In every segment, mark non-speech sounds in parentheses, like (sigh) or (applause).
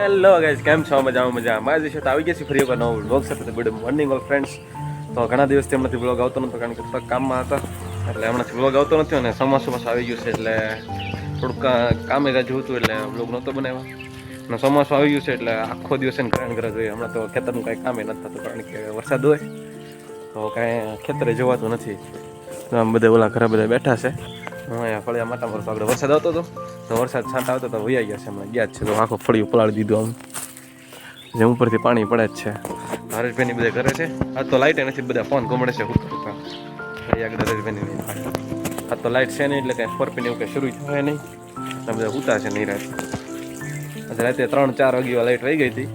Hello guys કેમ છો? મજામાં મજામાં. આજે દિવસે આવી ગયા છે ફરી એકવાર નવો બ્લોગ સાથે. ગુડ મોર્નિંગ ઓલ ફ્રેન્ડ્સ તો ઘણા દિવસથી હમણાંથી બ્લોગ આવતો નતો કારણ કે કામમાં હતા. એટલે હમણાંથી બ્લોગ આવતો નથી અને ચોમાસું પાછું આવી ગયું છે, એટલે થોડુંક કામે રાજુ હતું એટલે બ્લોગ નહોતો બનાવ્યો. અને ચોમાસું આવી ગયું છે, એટલે આખો દિવસ એને ગ્રહણ કરવા જોઈએ. હમણાં તો ખેતરનું કાંઈ કામે નથી થતું, કારણ કે વરસાદ હોય. તો કાંઈ ખેતરે જોવાતું નથી. આમ બધા ઓલા ઘરે બધા બેઠા છે. હું ફળિયા માતા પર આગળ વરસાદ આવતો હતો. તો વરસાદ છાંટા આવતો તો વૈયા ગયા છે હમણાં. ગયા છે. તો આખો ફળિયું પલાળી દીધું આમ. જે ઉપરથી પાણી પડે જ છે. હરેશભાઈની બધા ઘરે છે. આ તો લાઇટ નથી, બધા ફોન ગમડે છે હું. કરતા આગળ હરેશભાઈની આ તો લાઇટ છે નહીં, એટલે કાંઈ ફરપીને એવું કાંઈ શરૂ થાય નહીં. આ બધા ઉતા છે નહીં રાત રાતે ત્રણ, ચાર વાગ્યા લાઇટ રહી ગઈ હતી.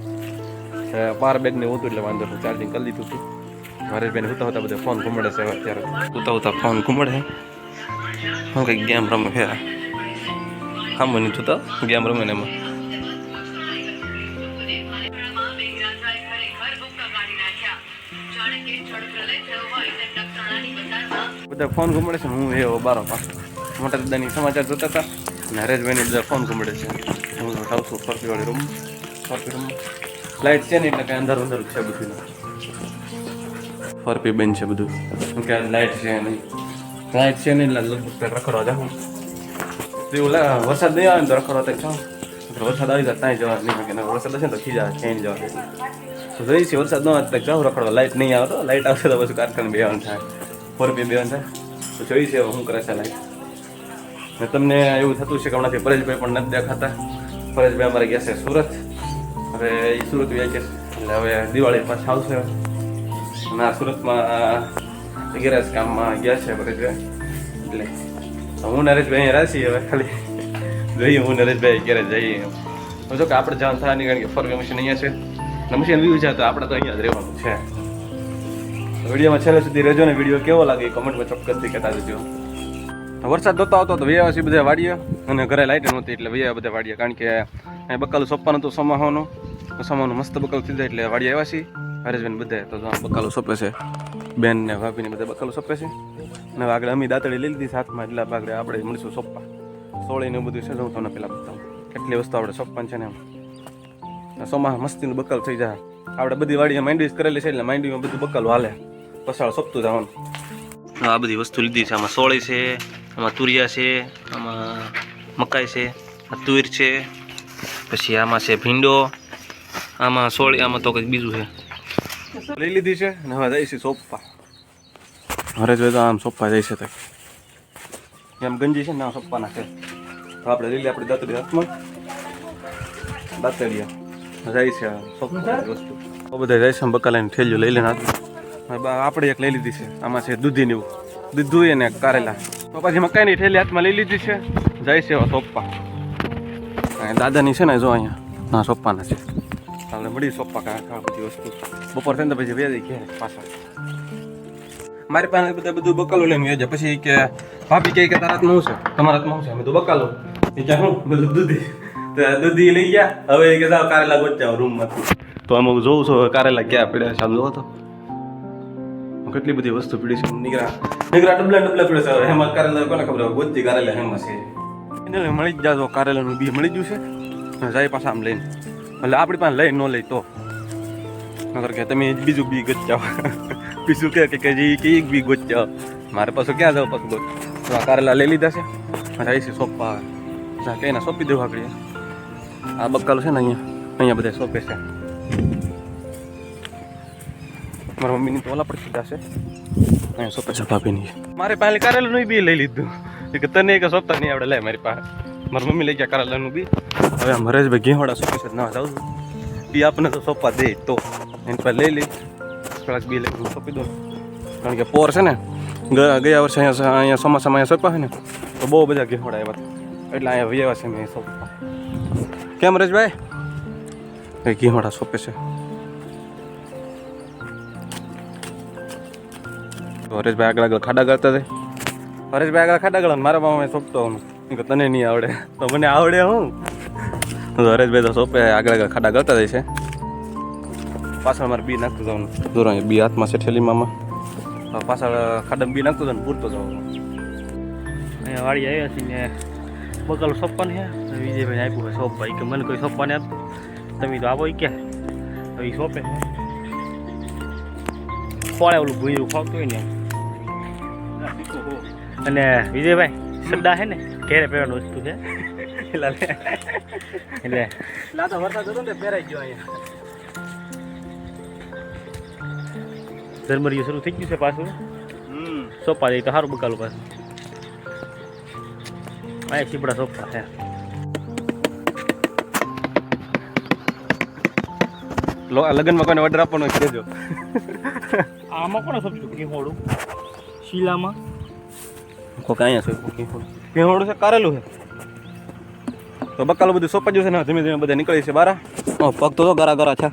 પાર બેગને હતું, એટલે વાંધો ચાર્જિંગ કરી દીધું હતું. હરેશભાઈને ઉતા ઉતા બધા ફોન ઘૂમડે છે અત્યારે. ઉતા ઉતા ફોન ઘુમડે હું કંઈક ગેમ રમે છે ખામો નહીં તો ગેમ રમે ને એમાં બધા ફોન ઘૂમડે છે, હું એવો બારો પાસ. મોટા દાદાની સમાચાર જોતા હતા. અને હરેશભાઈની બધા ફોન ઘૂમડે છે. હું ખાઉં છું ફરતી વાળી રૂમ ફરતી રૂમ લાઇટ છે ને, એટલે કાંઈ અંધારું અંધારું છે બધું ફરપી બેન છે બધું. કે લાઇટ છે નહીં? લાઇટ છે નહીં એટલે રખડવા જાઉં. એવું લાગે વરસાદ નહીં આવે ને તો રખડવા ત્યાં જાઉં. વરસાદ આવી જાય ત્યાં જવા નહીં કે વરસાદ હશે ને તો ખીજા ક્યાંય જવા તો જઈ છે, વરસાદ ન આવે તો જાઉં, રખડવા. લાઇટ નહીં આવે તો લાઇટ આવશે તો પછી કારખાને બેવાનું થાય. ફોર બી બેવાનું થાય. તો જોઈ છે શું કરે છે લાઇટ ને તમને એવું થતું છે કે હમણાંથી પરેશભાઈ પણ નથી દેખાતા. પરેશભાઈ અમારે ગયા છે સુરત. હવે એ સુરત ગયા છે. એટલે હવે દિવાળી પાછા આવશે. ના સુરતમાં ગેરેજ કામમાં ગયા છે પરેશભાઈ એટલે હું નરેશભાઈ અહીંયા રાશી હવે ખાલી જોઈએ હું નરેશભાઈ ગેરેજ જઈએ હું જો કે આપણે થાય નહીં કારણ કે ફરવે મશીન અહીંયા છે મશીન વ્યૂ છે તો આપણે તો અહીંયા જ રહેવાનું છે વિડીયોમાં છેલ્લે સુધી રહેજો ને વીડિયો કેવો લાગે કમેન્ટમાં ચોક્કસથી કહેતા જજો વરસાદ નહોતો આવતો તો વૈયા બધા વાડીએ અને ઘરે લાઇટ નહોતી એટલે વૈયા બધા વાડીએ કારણ કે બકાલું સોંપવાનું હતું સમાવાનું સમાનું મસ્ત બકાલું થઈ જાય એટલે વાડીએ આવ્યા છીએ હરેશભાઈ બધા તો જો આ બકાલું સોંપે છે. બેન ને ભાભીને બધા બકાલો સોંપે છે. હવે આગળ અમે દાંતળી લઈ લીધી સાથમાં એટલે આગળ આપણે મળીશું સોંપવા. સોળીને બધું છે હું તમને પહેલાં બતાવું. કેટલી વસ્તુ આપણે સોંપવાની છે ને એમ. સોમાં મસ્તીનું બકાલ થઈ જાય. આપણે બધી વાડી માંડવી કરેલી છે, એટલે માંડવીમાં બધું બકાલું હાલે. પસાળ સોંપતું જવાનું. આ બધી વસ્તુ લીધી છે. આમાં સોળી છે, આમાં તુરિયા છે, આમાં મકાઈ છે, આ તુર છે, પછી આમાં છે ભીંડો, આમાં સોળી, આમાં તો કંઈક બીજું છે. લઈ લીધી છે અને હવે જઈશું સોંપવા હરેશભાઈ તો આમ સોપા જાય છે એમ ગંજી છે ને આમ સોંપવાના છે. તો આપણે લઈ લઈએ આપણી દાંતડી હાથમાં. દાતરીયા જાય છે આ વસ્તુ. તો બધા જાય છે બકા લઈને ઠેલીઓ લઈ લઈને હાથમાં બા- આપણે એક લઈ લીધી છે. આમાં છે દૂધી ને એવું દૂધું અને કારેલા. તો પછી મકાઈની ઠેલી હાથમાં લઈ લીધી છે? જાય છે હવે સોંપવા દાદાની છે ને જો અહીંયા ના સોપાના છે. આપણે મળી સોંપવા કાંઈ આ બધી વસ્તુ. બપોર થઈને પછી વેદી કે પાછા. મારી પાસે બધા બધું બકાલું લઈને વેજે. પછી કે, ભાભી કહે કે તારા હાથમાં શું છે? તમારા હાથમાં શું છે? મેં તો બકાલો. એ કે, હું? બધું દૂધી. તો દૂધી લઈ ગયા. હવે કે, જાઓ કારેલા ગોચ્યા રૂમમાંથી. તો અમુક જોઉં છું કારેલા ક્યાં પડ્યા છે. જોવો તો. કેટલી બધી વસ્તુ પીડી છે. નીકળા નીકળા ડબલા ડબલા પીડે છે. હેમાં કારેલા કોને ખબર ગોતી કારેલા હેમાં છે. એને મળી જ જાજો. કારેલાનું બી મળી ગયું છે. જાય પાછા આમ લઈને. એટલે આપણી પાસે લઈ ન લઈ તો. નગર કે તમે બીજું બી ગોચાવ બીજું કે કે જે કે એક બી ગોચાવ મારે પાછું ક્યાં જાવ પાછું આ કારેલા લઈ લીધા છે. મારે છે સોંપવા જા કે એના સોંપી દેવું આગળ. આ બકાલું છે ને અહીંયા. અહીંયા બધા સોંપે છે. મારા મમ્મીની તો ઓલા પણ કીધા છે અહીંયા સોંપે છે ભાભીની. મારે પાસે નહીં બી લઈ લીધું. કે તને એક સોંપતા નહીં આવડે. લે મારી પાસે. મારી મમ્મી લઈ ગયા કરાલાનું બી. હવે આમ હરેશભાઈ ઘેવાડા સોંપે છે, ના જાઉં એ આપણને તો સોંપવા દે તો. એની પાસે લઈ લઈ થોડાક બી લઈ સોંપી દઉં. કારણ કે પોર છે ને ગયા વર્ષે અહીંયા અહીંયા ચોમાસામાં અહીંયા સોંપ્યા હોય ને, તો બહુ બધા ઘેવાડા આવ્યા એટલે અહીંયા વ્યવા છે મેં સોંપવા કેમ હરેશભાઈ એ ઘેવાડા સોંપે છે. હરેશભાઈ આગળ આગળ ખાડા કરતા હતા હરેશભાઈ આગળ ખાડા ગળા મારા મામા સોંપતો હું તને નહીં આવડે. તો મને આવડે હું? હરેશભાઈ તો સોપે, આગળ આગળ ખાડા કરતા જાય છે. પાછળ મારે બી નાખતું જવાનું. દૂર બી હાથમાં છે ઠેલીમાં પાછળ ખાડા બી નાખતું જવાનું, પૂરતો જવાનું અહીંયા વાળી આવ્યા છે ને બગલ સોંપવાની છે વિજયભાઈ આપ્યું હોય સોપ ભાઈ કે મને કોઈ સોંપવાની આપતું. તમે તો આવો ઈ એ સોપે. ફોળે ઓલું ભૂયું ફાવતું હોય ને. અને વિજયભાઈ સદ્દા હે ને? ઘેરે પહેરવાનું વસ્તુ છે. એટલે લે. એટલે એટલે તો વરસાદ હતો ને પહેરાઈ ગયો અહીંયા. ધર્મરિયું શરૂ થઈ ગયું છે પાછું. હમ. સોપા જઈ તો સારું બકાલું પાછું. અહીંયા ચીપડા સોપા છે. લગ્નમાં કોઈને ઓર્ડર આપવાનો કહેજો. આમાં કોને સબ્જી કે મોડું? શીલામાં? કોક અહીંયા છે. પીહોડું છે કારેલું છે. તો બકાલો બધું સોંપાઈ જશે ને ધીમે ધીમે બધા નીકળી છે બારા. ઓ પગ તો ગરા ગારા છે.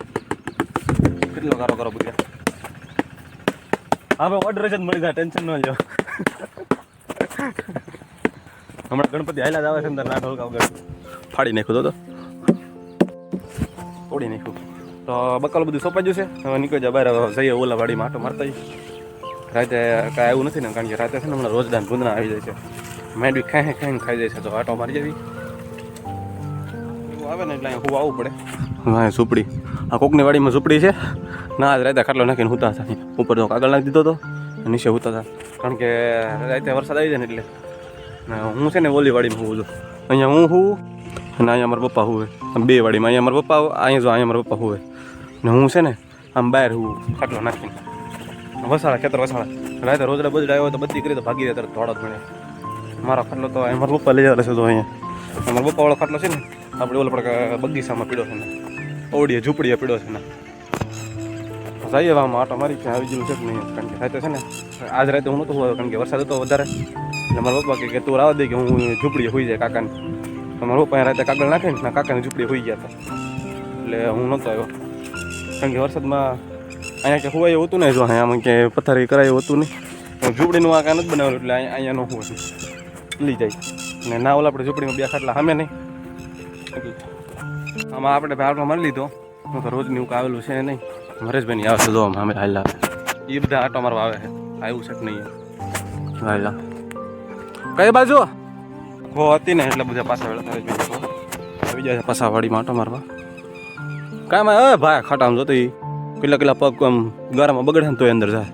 કેટલો ગારો ગારો બધા હા ભાઈ ઓર્ડર જ મળી જાય ટેન્શન ન લ્યો. હમણાં ગણપતિ હાલા જ આવે છે અંદર ના ઢોલકા વગર. ફાડી નાખ્યું તો તોડી નાખ્યું. તો બકાલો બધું સોંપાઈ જશે હવે નીકળી જાય બહાર જઈએ ઓલા વાડીમાં આટો મારતા આવીએ. રાતે કાંઈ આવ્યું નથી ને, કારણ કે રાતે છે ને હમણાં રોજદાન ભૂંદના આવી જાય છે. મેંડવી ખાઈ ખાઈને ખાઈ જાય છે, તો આટો મારી જવી આવે ને એટલે અહીંયા હું આવવું પડે. હા ઝૂંપડી આ કોકની વાડીમાં સુપડી છે. ના, આજ રાતે ખાટલો નાખીને હુતા હતા. ઉપર તો કાગળ નાખી દીધો હતો નીચે હુતા હતા. કારણ કે રાતે વરસાદ આવી જાય ને એટલે. હું છે ને ઓલી વાડીમાં હું છું. અહીંયા હું હું અને અહીંયા મારા પપ્પા આમ બે વાડીમાં. અહીંયા મારા પપ્પા, અહીંયા જો અહીંયા મારા પપ્પા હોય ને હું છે ને આમ બહાર હું ખાટલો નાખીને. વસાળા ખેતર વસાળા રાતે રોજડા બધું આવ્યો તો બધી કરી તો ભાગી જાય તરત જ મળે મારો ખાટલો તો મારા પપ્પા લઈ જતા છે તો અહીંયા. મારા પપ્પાવાળો ખાટલો છે ને, આપણે ઓલો પણ બગીચામાં પીડો છે ને. ઓડીએ ઝૂંપડીએ પીડો છે ને. જઈએ આમાં આટો મારી કે આવી ગયેલું છે કે નહીં, કારણ કે રાતે છે ને, આજ રાતે હું નહોતો હોયો, કારણ કે વરસાદ હતો વધારે. એટલે મારા પપ્પા કે તું રાવા દે કે હું ઝૂંપડીએ હોઈ જાય કાકાને. તો મારા પપ્પા રાતે કાગળ નાખે ને કાકાની ઝૂંપડીએ હોઈ ગયા હતા. એટલે હું નહોતો આવ્યો. કારણ કે વરસાદમાં અહીંયા કે હોવાયું હતું ને, જો અહીંયા આમાં કે પથારી કરાય હતું નહીં. ઝૂંપડીનું આ કાંઈ નથી બનાવેલું એટલે અહીંયા નો હોય લઈ જાય. ને ના ઓલા આપણે ઝૂંપડીમાં બે ખાટલા સામે નહીં. આમાં આપણે ભાડમાં મારી લીધો. હું તો રોજની એવું આવેલું છે નહીં. મરેશભાઈની આવે છે જો આમ સામે હાલ્યા એ બધા આટો મારવા આવે છે. આવ્યું છે કે નહીં? એમ. કઈ બાજુ? હો હતી ને એટલે બધા પાછા વેળા મરેશભાઈ આવી જાય પાછા વાડીમાં આટો મારવા. કાંઈ માં ભાઈ, ખાટામાં જોતો કેટલા કેટલા પગ આમ ગારામાં બગડે ને તોય અંદર જાય.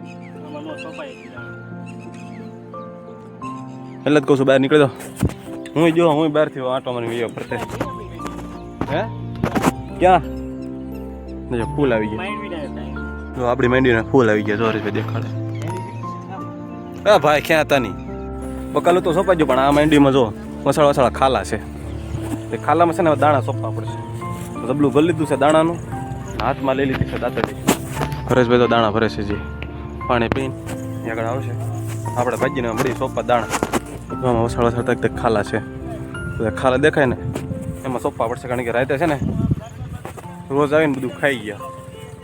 એટલે જ કહું છું, બહાર નીકળી દો હું જો હું બહારથી આટો મારી ગયો ફરતે હે? ક્યાં? ફૂલ આવી ગયા. જો, આપણી મેંડીના ફૂલ આવી ગયા જોરી દેખાડે. હા ભાઈ, ક્યાં હતા નહીં પકાલું તો ગયું, પણ આ મેંડીમાં જો મસાળા વસાળા ખાલા છે. તે ખાલામાં છે ને દાણા સોંપવા પડશે. ડબલું ભરી લીધું છે દાણાનું. હાથમાં લઈ લીધી છે દાંતડી. હરેશભાઈ તો દાણા ભરે છે જી. પાણી પીને. ત્યાં આગળ આવશે. આપણે ભાજીને મળી સોપા દાણા. એમાં વસાળ વસાળ તક તક ખાલા છે. ખાલા દેખાય ને. એમાં સોંપવા પડશે કારણ કે રાતે છે ને રોજ આવીને બધું ખાઈ ગયા.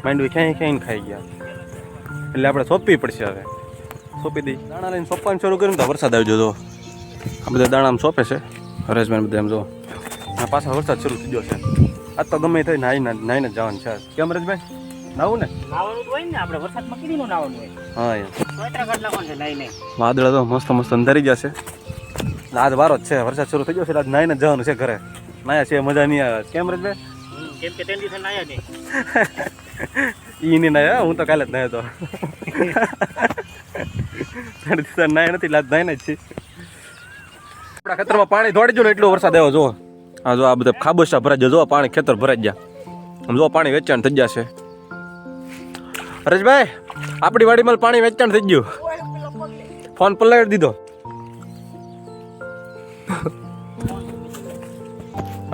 માંડવી ક્યાંય ક્યાંય ખાઈ ગયા. એટલે આપણે સોંપવી પડશે હવે. સોંપી દઈ. દાણા લઈને સોંપવાનું શરૂ કર્યું તો વરસાદ આવી જતો. આ બધા દાણા આમ સોંપે છે. હરેશભાઈ બધા એમ જો. આ પાછા વરસાદ શરૂ થઈ ગયો છે. આજ તો ગમે થઈ નાઈ નાઈને જવાનું છે કેમ રજભાઈ? નાવું ને? નાવાનું તો હોય ને આપણે. વરસાદમાં કીધું નાવાનું હોય. હા યાર છે વાદળા તો મસ્ત મસ્ત અંધારી જશે આજ વારો જ છે. વરસાદ શરૂ થઈ ગયો છે આજ નાઈને જવાનું છે ઘરે. નાયા છે મજા નહીં આવે. કેમ રજભાઈ? કેમ કે તેની દિવસે નાયા નહીં (laughs) ઈ નહીં નાયા હું તો કાલે જ નાયો તો. ત્રણ દિવસ નાયા નથી એટલે આજ નાઈને જ છે આપણા ખેતરમાં પાણી દોડી જો ને એટલો વરસાદ આવ્યો જો આ જો આ બધા ખાબોચા ભરાઈ જો પાણી ખેતર ભરાઈ ગયા. આમ જો પાણી વેચાણ થઈ જશે હરેશભાઈ આપણી વાડીમાં પાણી વેચાણ થઈ ગયું. ફોન પલાવી દીધો.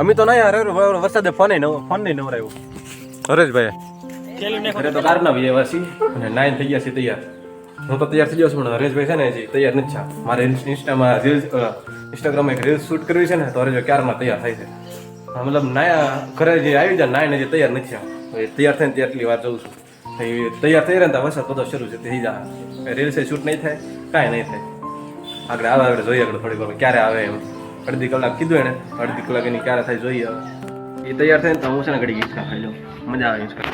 અમે તો નહીં અરે વરસાદે ફોન નવ ફોન નહીં નવરાયો. હરેશભાઈ અરે તો કારના વીએ વાસી અને નાઈન થઈ ગયા છે તૈયાર. હું તો તૈયાર થઈ ગયો છું, પણ હરેશભાઈ છે ને હજી તૈયાર નથી થયા. મારે ઇન્સ્ટામાં રીલ્સ ઇન્સ્ટાગ્રામમાં એક રીલ્સ શૂટ કરવી છે ને, તો હરેશભાઈ ક્યારમાં તૈયાર થાય છે? મતલબ નાયા ઘરે જે આવી જાય નાઈને જે તૈયાર નથી થયા. તૈયાર થઈને તેટલી વાર જઉં છું. તૈયાર થઈ રહ્યા વરસાદ બધો શરૂ છે થઈ જાય રીલ્સ શૂટ નહીં થાય, કાંઈ નહીં થાય. આગળ આવે, આગળ જોઈએ, આગળ થોડીક વાર, ક્યારે આવે એમ. અડધી કલાક કીધું એને, અડધી કલાક એની ક્યારે થાય જોઈએ એ તૈયાર થાય ને તો હું છે ને ઘડી ઈચ્છા ખાઈ લઉં. મજા આવે ઈચ્છા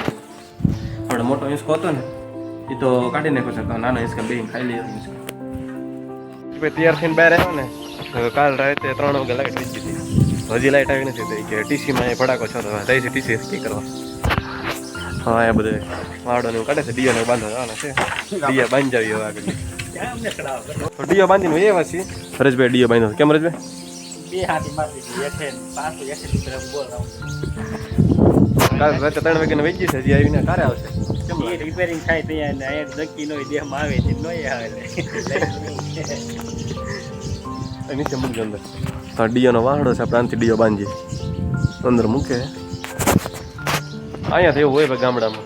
આપણે મોટો હિંચકો હતો ને એ તો કાઢી નાખ્યો છે. તો નાનો હિંચકા બે ખાઈ લઈએ. પછી તૈયાર થઈને બહાર આવ્યો ને કાલ રાતે ત્રણ વાગે લાઈટ વીજ હતી. હજી લાઈટ આવી નથી તો ઈ કે ટીસીમાં એ ભડાકો છો તો રહી છે ટીસી કી કરવા. હા એ બધું વાડો ને એવું કાઢે છે ડીયો ને બાંધો જવાના છે. ડીયા બાંધી જાવી હવે આગળ ડીયો બાંધીને એ વાસી રજભાઈ ડીયો બાંધ્યો છે. કેમ રજભાઈ કાલ રાતે ત્રણ વાગ્યાને વેચી છે હજી આવીને કારે આવશે. એ રિપેરિંગ થાય ત્યાં અહીંયા નક્કી નો દેહમાં આવે છે નો આવે. એ નીચે મૂકજો અંદર. હા ડીયોનો વાહડો છે આપણે ડીઓ બાંધીએ. અંદર મૂકે. અહીંયા એવું હોય ભાઈ ગામડામાં.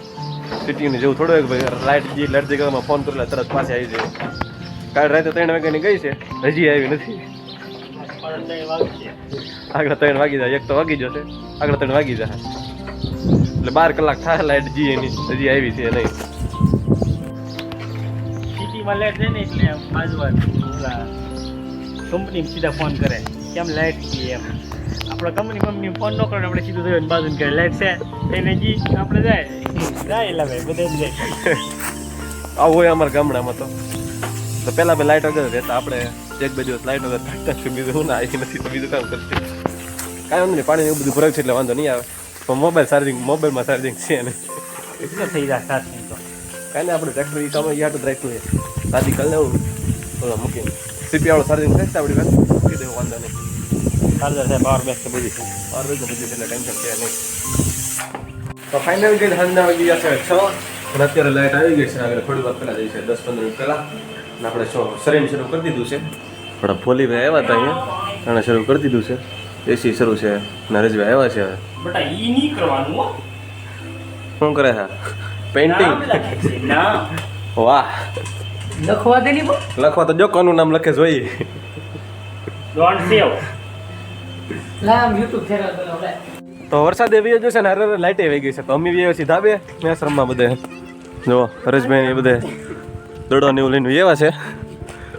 સિટીની જેવું થોડું ભાઈ લાઇટ જે લાઇટ જગ્યામાં ફોન કરેલા તરત પાસે આવી જાય. કાલ રાતે ત્રણ વાગ્યાની ગઈ છે હજી આવી નથી. આગળ ત્રણ વાગી જાય એક તો વાગી જશે આગળ ત્રણ વાગી જાય. એટલે બાર કલાક થાય લાઈટ જી એની. હજી આવી છે નહીં. સિટીમાં લાઈટ છે ને એટલે કંપની સીધા ફોન કરે. કેમ લાઈટ છે એમ. આપણે કંપની કંપની ફોન ન કરે આપણે સીધું થયું બાજુ કરે લાઈટ છે. એને જી આપણે જાય. જાય એટલે ભાઈ બધે જ જાય. આવું હોય અમારા ગામડામાં તો. તો પહેલાં બે લાઇટ વગર રહેતા આપણે. એક બે દિવસ લાઇટ વગર થાકતા છું બીજું ના આવી નથી તો બીજું કામ કરશે. કાંઈ વાંધો નહીં પાણી એવું બધું ભરાય છે એટલે વાંધો નહીં આવે. પણ મોબાઈલ ચાર્જિંગ મોબાઈલમાં ચાર્જિંગ છે ને. એટલે થઈ જાય ચાર્જિંગ તો? કાંઈ આપણે ટ્રેક્ટર એ તમે યાદ જ રાખ્યું છે. સાદી કાલ લેવું. ઓલા મૂકીને. સીપી વાળો ચાર્જિંગ થાય આપણી પાસે? મૂકી દેવું વાંધો નહીં. ચાર્જર છે પાવર બેંક તો બધી. પાવર બાર વાગે બધું એટલે ટેન્શન છે નહીં. તો ફાઇનલ ગઈ હંડા વાગી ગયા છે છ. અને અત્યારે લાઇટ આવી ગઈ છે આગળ થોડી વાર પહેલાં જઈ છે દસ પંદર મિનિટ પહેલાં. અને આપણે છો શરીર શરૂ કરી દીધું છે. થોડા ફોલી ભાઈ આવ્યા હતા અહીંયા. અને શરૂ કરી દીધું છે. એસી શરૂ છે. નરેશભાઈ આવ્યા છે હવે. બટા ઈ નહીં કરવાનું હો. શું કરે છે? પેઇન્ટિંગ નામ વાહ. લખવા દે નહીં લખવા તો જો કોનું નામ લખે જોઈએ ડોન્ટ સેવ. તો વરસાદ એવી જો છે ને હરે લાઇટ આવી ગઈ છે. તો અમે બી સીધા બે રમવા બધે. જો હરેશભાઈ એ બધે દડો ને એવું લઈને એવા છે.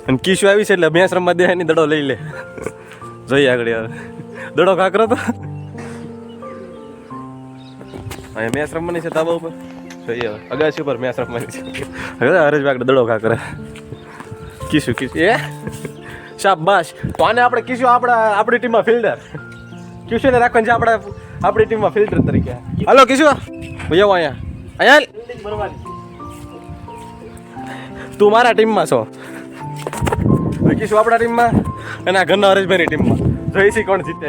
અને કીશું આવી છે એટલે રમવા દે એની દડો લઈ લે. જોઈએ આગળ યાર. દડો કાકરો તો. અહીંયા મેચ રમવાની છે ધાબા ઉપર? જોઈએ અગાસી ઉપર મેચ રમવાની છે. હવે હરેશભાઈ દડો કાકરે કીશું કીશું. એ? શાબાશ. તો આને આપણે કીશું આપણા આપણી ટીમમાં ફિલ્ડર. કિશુને રાખવાનું છે આપણે આપણી ટીમમાં ફિલ્ટર તરીકે. હાલો કિશુ. ભાઈ આવો અહીંયા. અહીંયા. તું મારા ટીમમાં છો. હવે કિશુ આપણા ટીમમાં અને આ ઘરના હરેશભાઈની ટીમમાં. જોઈશી કોણ જીતે